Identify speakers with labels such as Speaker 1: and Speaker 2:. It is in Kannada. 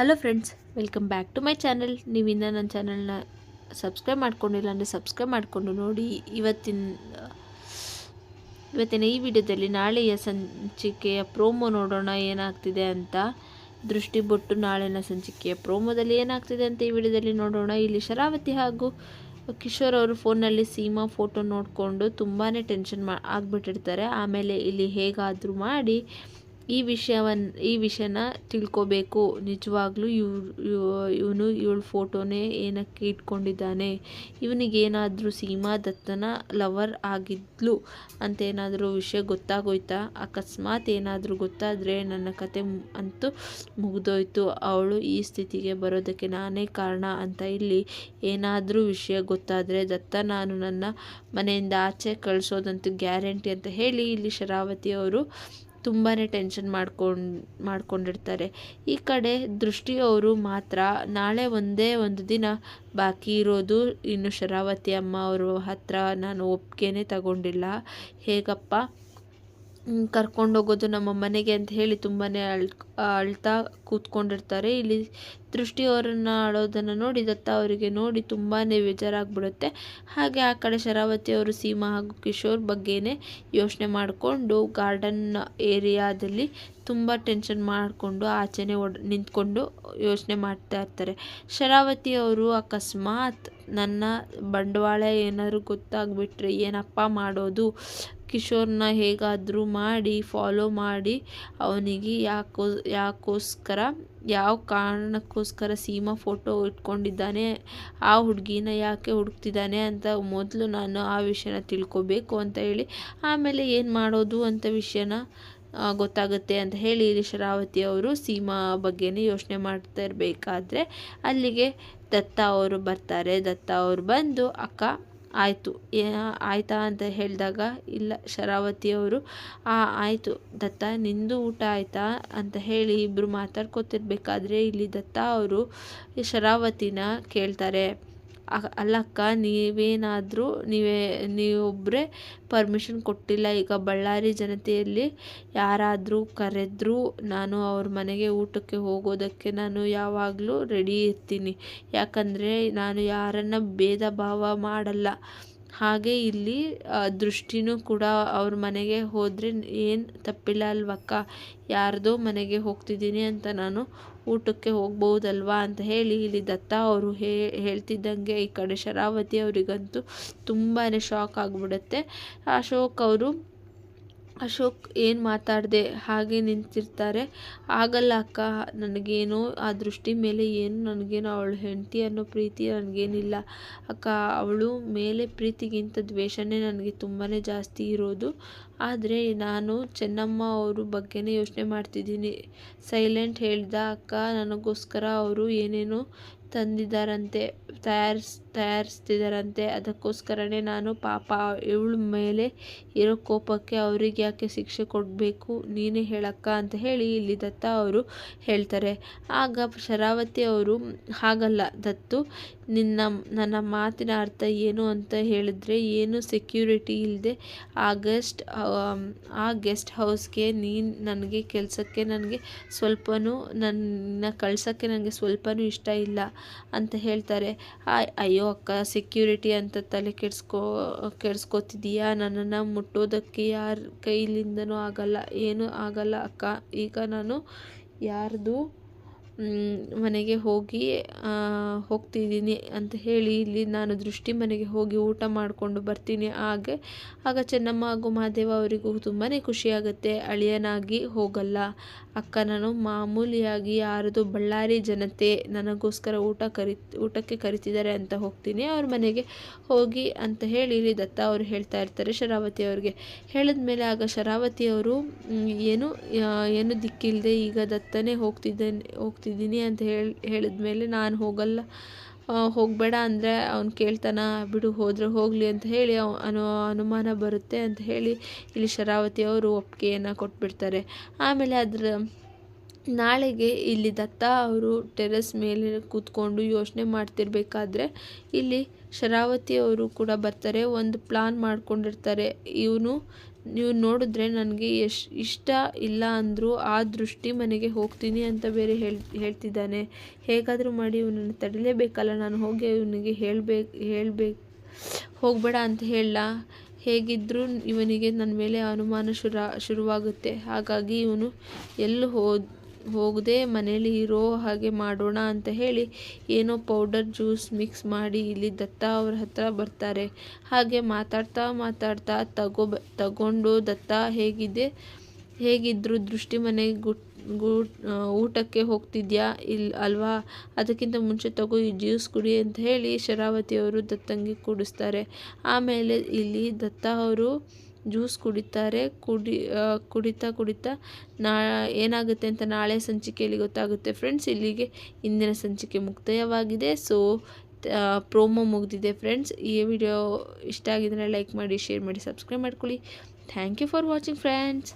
Speaker 1: Hello friends welcome back to my channel ನೀವಿನ್ನ ನನ್ನ ಚಾನಲ್ನ ಸಬ್ಸ್ಕ್ರೈಬ್ ಮಾಡ್ಕೊಂಡಿಲ್ಲ ಅಂದರೆ ಸಬ್ಸ್ಕ್ರೈಬ್ ಮಾಡಿಕೊಂಡು ನೋಡಿ. ಇವತ್ತಿನ ಇವತ್ತಿನ ಈ ವಿಡಿಯೋದಲ್ಲಿ ನಾಳೆಯ ಸಂಚಿಕೆಯ ಪ್ರೋಮೋ ನೋಡೋಣ, ಏನಾಗ್ತಿದೆ ಅಂತ. ದೃಷ್ಟಿ ಬೊಟ್ಟು ನಾಳಿನ ಸಂಚಿಕೆಯ ಪ್ರೋಮೋದಲ್ಲಿ ಏನಾಗ್ತಿದೆ ಅಂತ ಈ ವಿಡಿಯೋದಲ್ಲಿ ನೋಡೋಣ. ಇಲ್ಲಿ ಶರಾವತಿ ಹಾಗೂ ಕಿಶೋರ್ ಅವರು ಫೋನಲ್ಲಿ ಸೀಮಾ ಫೋಟೋ ನೋಡಿಕೊಂಡು ತುಂಬಾ ಟೆನ್ಷನ್ ಮಾ, ಆಗಿಬಿಟ್ಟಿರ್ತಾರೆ. ಆಮೇಲೆ ಇಲ್ಲಿ ಹೇಗಾದರೂ ಮಾಡಿ ಈ ವಿಷಯವನ್ನು ಈ ವಿಷಯನ ತಿಳ್ಕೋಬೇಕು. ನಿಜವಾಗ್ಲೂ ಇವ್, ಇವನು ಇವಳ ಫೋಟೋನೇ ಏನಕ್ಕೆ ಇಟ್ಕೊಂಡಿದ್ದಾನೆ? ಇವನಿಗೇನಾದರೂ ಸೀಮಾ ದತ್ತನ ಲವರ್ ಆಗಿದ್ಲು ಅಂತ ಏನಾದರೂ ವಿಷಯ ಗೊತ್ತಾಗೋಯ್ತಾ? ಅಕಸ್ಮಾತ್ ಏನಾದರೂ ಗೊತ್ತಾದರೆ ನನ್ನ ಕತೆ ಅಂತೂ ಮುಗಿದೋಯ್ತು. ಅವಳು ಈ ಸ್ಥಿತಿಗೆ ಬರೋದಕ್ಕೆ ನಾನೇ ಕಾರಣ ಅಂತ ಇಲ್ಲಿ ಏನಾದರೂ ವಿಷಯ ಗೊತ್ತಾದರೆ ದತ್ತ ನಾನು ನನ್ನ ಮನೆಯಿಂದ ಆಚೆ ಕಳಿಸೋದಂತೂ ಗ್ಯಾರಂಟಿ ಅಂತ ಹೇಳಿ ಇಲ್ಲಿ ಶರಾವತಿ ಅವರು ತುಂಬಾ ಟೆನ್ಷನ್ ಮಾಡ್ಕೊಂಡು, ಮಾಡ್ಕೊಂಡಿರ್ತಾರೆ. ಈ ಕಡೆ ದೃಷ್ಟಿಯವರು ಮಾತ್ರ ನಾಳೆ ಒಂದೇ ಒಂದು ದಿನ ಬಾಕಿ ಇರೋದು ಇನ್ನು ಶರಾವತಿ ಅಮ್ಮ ಅವರು ಹತ್ರ ನಾನು ಒಪ್ಪಿಗೆನೇ ತಗೊಂಡಿಲ್ಲ. ಹೇಗಪ್ಪ? ಕರ್ಕೊಂಡೋಗೋದು ನಮ್ಮ ಮನೆಗೆ ಅಂತ ಹೇಳಿ ತುಂಬಾ ಅಳ್, ಅಳ್ತಾ ಕೂತ್ಕೊಂಡಿರ್ತಾರೆ. ಇಲ್ಲಿ ದೃಷ್ಟಿಯವರನ್ನು ಅಳೋದನ್ನು ನೋಡಿ, ದತ್ತ ಅವರಿಗೆ ನೋಡಿ ತುಂಬಾ ಬೇಜಾರಾಗ್ಬಿಡುತ್ತೆ. ಹಾಗೆ ಆ ಕಡೆ ಶರಾವತಿ ಅವರು, ಸೀಮಾ ಹಾಗೂ ಕಿಶೋರ್ ಬಗ್ಗೆನೇ ಯೋಚನೆ ಮಾಡಿಕೊಂಡು ಗಾರ್ಡನ್ ಏರಿಯಾದಲ್ಲಿ ತುಂಬ ಟೆನ್ಷನ್ ಮಾಡಿಕೊಂಡು ಆಚೆನೆ ಒಡ್ ನಿಂತ್ಕೊಂಡು ಯೋಚನೆ ಮಾಡ್ತಾ ಇರ್ತಾರೆ. ಶರಾವತಿ ಅವರು, ಅಕಸ್ಮಾತ್ ನನ್ನ ಬಂಡವಾಳ ಏನಾದರೂ ಗೊತ್ತಾಗ್ಬಿಟ್ರೆ ಏನಪ್ಪ ಮಾಡೋದು? ಕಿಶೋರ್ನ ಹೇಗಾದರೂ ಮಾಡಿ ಫಾಲೋ ಮಾಡಿ ಅವನಿಗೆ ಯಾಕೋ, ಯಾಕೋಸ್ಕರ, ಯಾವ ಕಾರಣಕ್ಕೋಸ್ಕರ ಸೀಮಾ ಫೋಟೋ ಇಟ್ಕೊಂಡಿದ್ದಾನೆ, ಆ ಹುಡುಗಿನ ಯಾಕೆ ಹುಡುಕ್ತಿದ್ದಾನೆ ಅಂತ ಮೊದಲು ನಾನು ಆ ವಿಷಯನ ತಿಳ್ಕೊಬೇಕು ಅಂತ ಹೇಳಿ, ಆಮೇಲೆ ಏನು ಮಾಡೋದು ಅಂತ ವಿಷಯನ ಗೊತ್ತಾಗುತ್ತೆ ಅಂತ ಹೇಳಿ ಶರಾವತಿ ಅವರು ಸೀಮಾ ಬಗ್ಗೆನೇ ಯೋಚನೆ ಮಾಡ್ತಾ ಇರಬೇಕಾದ್ರೆ ಅಲ್ಲಿಗೆ ದತ್ತ ಅವರು ಬರ್ತಾರೆ. ದತ್ತ ಅವರು ಬಂದು, ಅಕ್ಕ ಆಯಿತು. ಆಯಿತಾ ಅಂತ ಹೇಳಿದಾಗ, ಇಲ್ಲ ಶರಾವತಿಯವರು ಆಯಿತು ದತ್ತ, ನಿಂದು ಊಟ ಆಯಿತಾ ಅಂತ ಹೇಳಿ ಇಬ್ಬರು ಮಾತಾಡ್ಕೋತಿರ್ಬೇಕಾದ್ರೆ ಇಲ್ಲಿ ದತ್ತ ಅವರು ಶರಾವತಿನ ಕೇಳ್ತಾರೆ. ಅಲ್ಲಕ್ಕ, ನೀವೇನಾದರೂ ನೀವೇ ನೀವೊಬ್ಬರೇ ಪರ್ಮಿಷನ್ ಕೊಟ್ಟಿಲ್ಲ. ಈಗ ಬಳ್ಳಾರಿ ಜನತೆಯಲ್ಲಿ ಯಾರಾದರೂ ಕರೆದರೂ ನಾನು ಅವ್ರ ಮನೆಗೆ ಊಟಕ್ಕೆ ಹೋಗೋದಕ್ಕೆ ನಾನು ಯಾವಾಗಲೂ ರೆಡಿ ಇರ್ತೀನಿ. ಯಾಕಂದರೆ ನಾನು ಯಾರನ್ನು ಭೇದ ಭಾವ ಮಾಡಲ್ಲ. ಹಾಗೆ ಇಲ್ಲಿ ದೃಷ್ಟಿನೂ ಕೂಡ ಅವ್ರ ಮನೆಗೆ ಹೋದರೆ ಏನು ತಪ್ಪಿಲ್ಲ ಅಲ್ವಕ್ಕ? ಯಾರ್ದೋ ಮನೆಗೆ ಹೋಗ್ತಿದ್ದೀನಿ ಅಂತ ನಾನು ಊಟಕ್ಕೆ ಹೋಗ್ಬೋದಲ್ವಾ ಅಂತ ಹೇಳಿ ಇಲ್ಲಿ ದತ್ತ ಅವರು ಹೇಳ್ತಿದ್ದಂಗೆ ಈ ಕಡೆ ಶರಾವತಿ ಅವರಿಗಂತೂ ತುಂಬಾ ಶಾಕ್ ಆಗಿಬಿಡುತ್ತೆ. ಅಶೋಕ್ ಅವರು ಅಶೋಕ್ ಏನು ಮಾತಾಡದೆ ಹಾಗೆ ನಿಂತಿರ್ತಾರೆ. ಆಗಲ್ಲ ಅಕ್ಕ, ನನಗೇನೋ ಆ ದೃಷ್ಟಿ ಮೇಲೆ ಏನು, ನನಗೇನು ಅವಳು ಹೆಂಡತಿ ಅನ್ನೋ ಪ್ರೀತಿ ನನಗೇನಿಲ್ಲ. ಅಕ್ಕ, ಅವಳು ಮೇಲೆ ಪ್ರೀತಿಗಿಂತ ದ್ವೇಷನೇ ನನಗೆ ತುಂಬಾ ಜಾಸ್ತಿ ಇರೋದು. ಆದರೆ ನಾನು ಚೆನ್ನಮ್ಮ ಅವರು ಬಗ್ಗೆನೇ ಯೋಚನೆ ಮಾಡ್ತಿದ್ದೀನಿ. ಸೈಲೆಂಟ್ ಹೇಳ್ದ, ಅಕ್ಕ, ನನಗೋಸ್ಕರ ಅವರು ಏನೇನೋ ತಂದಿದ್ದಾರಂತೆ, ತಯಾರಿಸ್, ತಯಾರಿಸ್ತಿದ್ದಾರಂತೆ. ಅದಕ್ಕೋಸ್ಕರನೇ ನಾನು ಪಾಪ ಇವಳ ಮೇಲೆ ಇರೋ ಕೋಪಕ್ಕೆ ಅವ್ರಿಗೆ ಯಾಕೆ ಶಿಕ್ಷೆ ಕೊಡಬೇಕು? ನೀನೇ ಹೇಳಕ್ಕ ಅಂತ ಹೇಳಿ ಇಲ್ಲಿ ದತ್ತ ಅವರು ಹೇಳ್ತಾರೆ. ಆಗ ಶರಾವತಿ ಅವರು, ಹಾಗಲ್ಲ ದತ್ತು, ನಿನ್ನ, ನನ್ನ ಮಾತಿನ ಅರ್ಥ ಏನು ಅಂತ ಹೇಳಿದ್ರೆ ಏನು ಸೆಕ್ಯೂರಿಟಿ ಇಲ್ಲದೆ ಆ ಗೆಸ್ಟ್ ಆ ಗೆಸ್ಟ್ ಹೌಸ್ಗೆ ನೀನು ನನಗೆ, ಕೆಲಸಕ್ಕೆ ನನಗೆ ಸ್ವಲ್ಪನೂ, ನನ್ನ ಕಳ್ಸೋಕ್ಕೆ ನನಗೆ ಸ್ವಲ್ಪನೂ ಇಷ್ಟ ಇಲ್ಲ. ಅಂತ ಹೇಳ್ತಾರೆ. ಅಯ್ಯೋ ಅಕ್ಕ ಸೆಕ್ಯೂರಿಟಿ ಅಂತ ತಲೆ ಕೆಡಿಸ್ಕೋ, ಕೆಡಿಸ್ಕೋತಿದೀಯಾ? ನನ್ನನ್ನು ಮುಟ್ಟೋದಕ್ಕೆ ಯಾರ ಕೈಲಿಂದನೂ ಆಗಲ್ಲ, ಏನೂ ಆಗಲ್ಲ ಅಕ್ಕ. ಈಗ ನಾನು ಯಾರ್ದು ಮನೆಗೆ ಹೋಗಿ ಹೋಗ್ತಿದ್ದೀನಿ ಅಂತ ಹೇಳಿ ಇಲ್ಲಿ ನಾನು ದೃಷ್ಟಿ ಮನೆಗೆ ಹೋಗಿ ಊಟ ಮಾಡಿಕೊಂಡು ಬರ್ತೀನಿ. ಹಾಗೆ ಆಗ ಚೆನ್ನಮ್ಮ ಹಾಗೂ ಮಹಾದೇವ ಅವರಿಗೂ ತುಂಬಾ ಖುಷಿಯಾಗುತ್ತೆ. ಅಳಿಯನಾಗಿ ಹೋಗಲ್ಲ. ಅಕ್ಕ ನಾನು ಮಾಮೂಲಿಯಾಗಿ ಯಾರದು ಬಳ್ಳಾರಿ ಜನತೆ ನನಗೋಸ್ಕರ ಊಟ ಕರಿ, ಊಟಕ್ಕೆ ಕರಿತಿದ್ದಾರೆ ಅಂತ ಹೋಗ್ತೀನಿ. ಅವ್ರ ಮನೆಗೆ ಹೋಗಿ ಅಂತ ಹೇಳಿ ಇಲ್ಲಿ ದತ್ತ ಅವರು ಹೇಳ್ತಾ ಇರ್ತಾರೆ ಶರಾವತಿ ಅವ್ರಿಗೆ. ಹೇಳಿದ ಮೇಲೆ ಆಗ ಶರಾವತಿ ಅವರು ಏನು ಏನು ದಿಕ್ಕಿಲ್ಲದೆ ಈಗ ದತ್ತನೇ ಹೋಗ್ತಿದ್ದೇನೆ. ಹೋಗ್ತಿದ್ದೀನಿ ಅಂತ ಹೇಳಿ ಹೇಳಿದ್ಮೇಲೆ ನಾನು ಹೋಗಲ್ಲ. ಹೋಗಬೇಡ ಅಂದರೆ ಅವ್ನು ಕೇಳ್ತಾನ, ಬಿಡು, ಹೋದರೆ ಹೋಗಲಿ ಅಂತ ಹೇಳಿ ಅನು, ಅನುಮಾನ ಬರುತ್ತೆ ಅಂತ ಹೇಳಿ ಇಲ್ಲಿ ಶರಾವತಿ ಅವರು ಒಪ್ಪಿಗೆಯನ್ನು ಕೊಟ್ಬಿಡ್ತಾರೆ. ಆಮೇಲೆ ಅದರ ನಾಳೆಗೆ ಇಲ್ಲಿ ದತ್ತ ಅವರು ಟೆರೆಸ್ ಮೇಲೆ ಕೂತ್ಕೊಂಡು ಯೋಚನೆ ಮಾಡ್ತಿರ್ಬೇಕಾದ್ರೆ ಇಲ್ಲಿ ಶರಾವತಿ ಅವರು ಕೂಡ ಬರ್ತಾರೆ. ಒಂದು ಪ್ಲಾನ್ ಮಾಡ್ಕೊಂಡಿರ್ತಾರೆ. ಇವನು ನೀವು ನೋಡಿದ್ರೆ ನನಗೆ ಎಷ್ಟು ಇಷ್ಟ ಇಲ್ಲ ಅಂದರೂ ಆ ದೃಷ್ಟಿ ಮನೆಗೆ ಹೋಗ್ತೀನಿ ಅಂತ ಬೇರೆ ಹೇಳ್ ಹೇಳ್ತಿದ್ದಾನೆ. ಹೇಗಾದರೂ ಮಾಡಿ ಇವನನ್ನು ತಡಿಲೇಬೇಕಲ್ಲ, ನಾನು ಹೋಗಿ ಇವನಿಗೆ ಹೇಳಬೇಕು ಹೇಳಬೇಕು ಹೋಗಬೇಡ ಅಂತ ಹೇಳಲ್ಲ ಹೇಗಿದ್ದರೂ ಇವನಿಗೆ ನನ್ನ ಮೇಲೆ ಅನುಮಾನ ಶುರು ಶುರುವಾಗುತ್ತೆ. ಹಾಗಾಗಿ ಇವನು ಎಲ್ಲಿ ಹೋದ್ ಹೋಗದೆ, ಮನೇಲಿ ಇರೋ ಹಾಗೆ ಮಾಡೋಣ ಅಂತ ಹೇಳಿ ಏನೋ ಪೌಡರ್ ಜ್ಯೂಸ್ ಮಿಕ್ಸ್ ಮಾಡಿ ಇಲ್ಲಿ ದತ್ತ ಅವ್ರ ಹತ್ರ ಬರ್ತಾರೆ. ಹಾಗೆ ಮಾತಾಡ್ತಾ ಮಾತಾಡ್ತಾ ತಗೋ ತಗೊಂಡು ದತ್ತ ಹೇಗಿದೆ, ಹೇಗಿದ್ರು ದೃಷ್ಟಿ ಮನೆಗೆ ಗುಟ್, ಗೂಟ್ ಊಟಕ್ಕೆ ಹೋಗ್ತಿದ್ಯಾ ಇಲ್ಲ ಅಲ್ವಾ? ಅದಕ್ಕಿಂತ ಮುಂಚೆ ತಗೋ ಈ ಜ್ಯೂಸ್ ಕುಡಿ ಅಂತ ಹೇಳಿ ಶರಾವತಿಯವರು ದತ್ತಂಗೆ ಕೂಡಿಸ್ತಾರೆ. ಆಮೇಲೆ ಇಲ್ಲಿ ದತ್ತ ಅವರು ಜ್ಯೂಸ್ ಕುಡಿತಾರೆ, ಕುಡಿ ಕುಡಿತಾ ಕುಡಿತಾ ನಾ, ಏನಾಗುತ್ತೆ ಅಂತ ನಾಳೆ ಸಂಚಿಕೆಯಲ್ಲಿ ಗೊತ್ತಾಗುತ್ತೆ. ಫ್ರೆಂಡ್ಸ್ ಇಲ್ಲಿಗೆ ಇಂದಿನ ಸಂಚಿಕೆ ಮುಕ್ತಾಯವಾಗಿದೆ. ಸೊ ಪ್ರೋಮೋ ಮುಗಿದಿದೆ ಫ್ರೆಂಡ್ಸ್ ಈ ವಿಡಿಯೋ ಇಷ್ಟ ಆಗಿದ್ರೆ ಲೈಕ್ ಮಾಡಿ ಶೇರ್ ಮಾಡಿ ಸಬ್ಸ್ಕ್ರೈಬ್ ಮಾಡ್ಕೊಳ್ಳಿ. Thank you for watching friends